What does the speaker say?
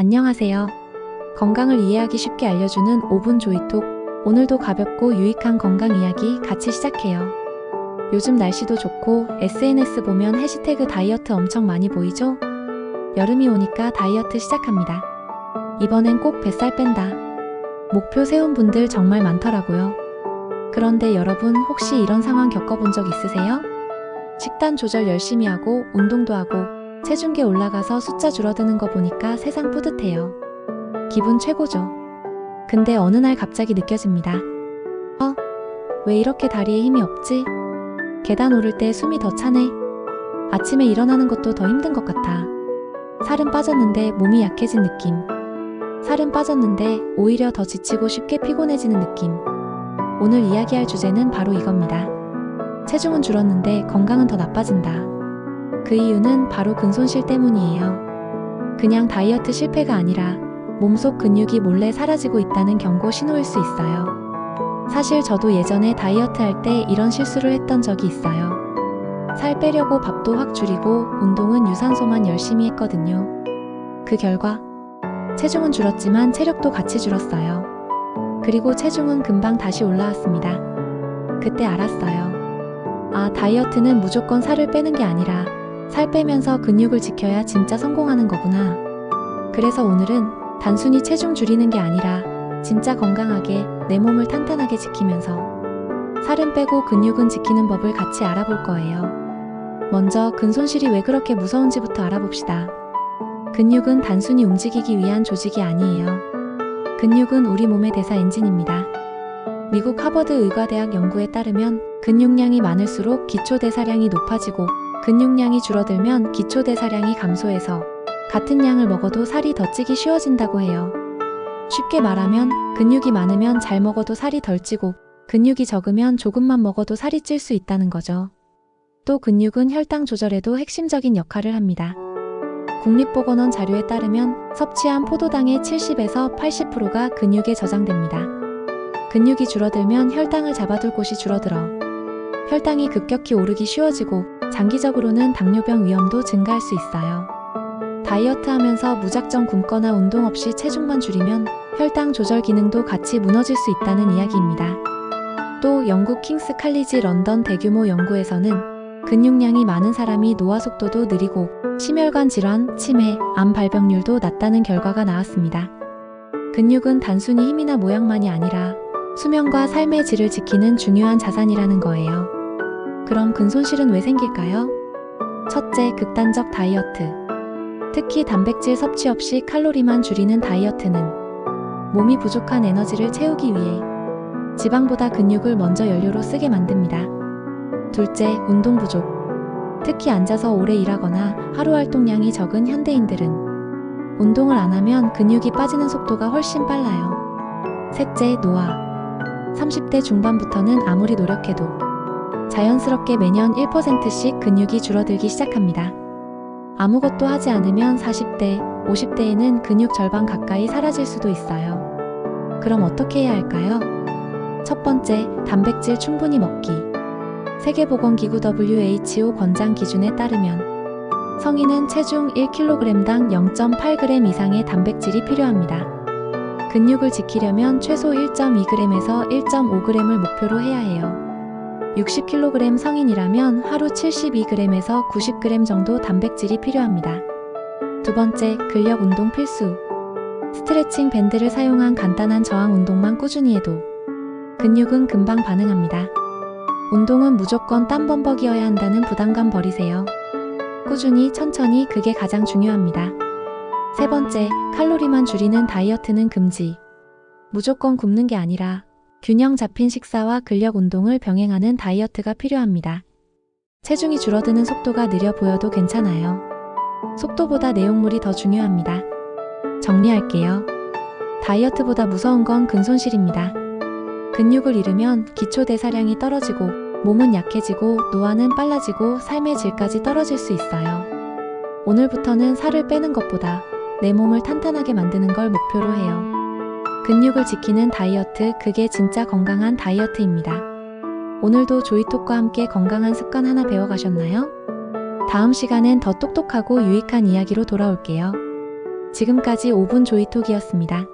안녕하세요. 건강을 이해하기 쉽게 알려주는 5분 조이톡. 오늘도 가볍고 유익한 건강 이야기 같이 시작해요. 요즘 날씨도 좋고 SNS 보면 해시태그 다이어트 엄청 많이 보이죠? 여름이 오니까 다이어트 시작합니다. 이번엔 꼭 뱃살 뺀다. 목표 세운 분들 정말 많더라고요. 그런데 여러분 혹시 이런 상황 겪어본 적 있으세요? 식단 조절 열심히 하고 운동도 하고 체중계 올라가서 숫자 줄어드는 거 보니까 세상 뿌듯해요. 기분 최고죠. 근데 어느 날 갑자기 느껴집니다. 어? 왜 이렇게 다리에 힘이 없지? 계단 오를 때 숨이 더 차네. 아침에 일어나는 것도 더 힘든 것 같아. 살은 빠졌는데 몸이 약해진 느낌. 살은 빠졌는데 오히려 더 지치고 쉽게 피곤해지는 느낌. 오늘 이야기할 주제는 바로 이겁니다. 체중은 줄었는데 건강은 더 나빠진다. 그 이유는 바로 근손실 때문이에요. 그냥 다이어트 실패가 아니라 몸속 근육이 몰래 사라지고 있다는 경고 신호일 수 있어요. 사실 저도 예전에 다이어트 할 때 이런 실수를 했던 적이 있어요. 살 빼려고 밥도 확 줄이고 운동은 유산소만 열심히 했거든요. 그 결과 체중은 줄었지만 체력도 같이 줄었어요. 그리고 체중은 금방 다시 올라왔습니다. 그때 알았어요. 아, 다이어트는 무조건 살을 빼는 게 아니라 살 빼면서 근육을 지켜야 진짜 성공하는 거구나. 그래서 오늘은 단순히 체중 줄이는 게 아니라 진짜 건강하게 내 몸을 탄탄하게 지키면서 살은 빼고 근육은 지키는 법을 같이 알아볼 거예요. 먼저 근손실이 왜 그렇게 무서운지부터 알아봅시다. 근육은 단순히 움직이기 위한 조직이 아니에요. 근육은 우리 몸의 대사 엔진입니다. 미국 하버드 의과대학 연구에 따르면 근육량이 많을수록 기초 대사량이 높아지고 근육량이 줄어들면 기초대사량이 감소해서 같은 양을 먹어도 살이 더 찌기 쉬워진다고 해요. 쉽게 말하면 근육이 많으면 잘 먹어도 살이 덜 찌고 근육이 적으면 조금만 먹어도 살이 찔 수 있다는 거죠. 또 근육은 혈당 조절에도 핵심적인 역할을 합니다. 국립보건원 자료에 따르면 섭취한 포도당의 70에서 80%가 근육에 저장됩니다. 근육이 줄어들면 혈당을 잡아둘 곳이 줄어들어 혈당이 급격히 오르기 쉬워지고 장기적으로는 당뇨병 위험도 증가할 수 있어요. 다이어트 하면서 무작정 굶거나 운동 없이 체중만 줄이면 혈당 조절 기능도 같이 무너질 수 있다는 이야기입니다. 또 영국 킹스 칼리지 런던 대규모 연구에서는 근육량이 많은 사람이 노화 속도도 느리고 심혈관 질환, 치매, 암 발병률도 낮다는 결과가 나왔습니다. 근육은 단순히 힘이나 모양만이 아니라 수명과 삶의 질을 지키는 중요한 자산이라는 거예요. 그럼 근손실은 왜 생길까요? 첫째, 극단적 다이어트. 특히 단백질 섭취 없이 칼로리만 줄이는 다이어트는 몸이 부족한 에너지를 채우기 위해 지방보다 근육을 먼저 연료로 쓰게 만듭니다. 둘째, 운동 부족. 특히 앉아서 오래 일하거나 하루 활동량이 적은 현대인들은 운동을 안 하면 근육이 빠지는 속도가 훨씬 빨라요. 셋째, 노화. 30대 중반부터는 아무리 노력해도 자연스럽게 매년 1%씩 근육이 줄어들기 시작합니다. 아무것도 하지 않으면 40대, 50대에는 근육 절반 가까이 사라질 수도 있어요. 그럼 어떻게 해야 할까요? 첫 번째, 단백질 충분히 먹기. 세계보건기구 WHO 권장 기준에 따르면 성인은 체중 1kg당 0.8g 이상의 단백질이 필요합니다. 근육을 지키려면 최소 1.2g에서 1.5g을 목표로 해야 해요. 60kg 성인이라면 하루 72g에서 90g 정도 단백질이 필요합니다. 두 번째, 근력 운동 필수. 스트레칭 밴드를 사용한 간단한 저항 운동만 꾸준히 해도 근육은 금방 반응합니다. 운동은 무조건 땀 범벅이어야 한다는 부담감 버리세요. 꾸준히 천천히 그게 가장 중요합니다. 세 번째, 칼로리만 줄이는 다이어트는 금지. 무조건 굶는 게 아니라 균형 잡힌 식사와 근력 운동을 병행하는 다이어트가 필요합니다. 체중이 줄어드는 속도가 느려 보여도 괜찮아요. 속도보다 내용물이 더 중요합니다. 정리할게요. 다이어트보다 무서운 건 근손실입니다. 근육을 잃으면 기초 대사량이 떨어지고 몸은 약해지고 노화는 빨라지고 삶의 질까지 떨어질 수 있어요. 오늘부터는 살을 빼는 것보다 내 몸을 탄탄하게 만드는 걸 목표로 해요. 근육을 지키는 다이어트, 그게 진짜 건강한 다이어트입니다. 오늘도 조이톡과 함께 건강한 습관 하나 배워가셨나요? 다음 시간엔 더 똑똑하고 유익한 이야기로 돌아올게요. 지금까지 5분 조이톡이었습니다.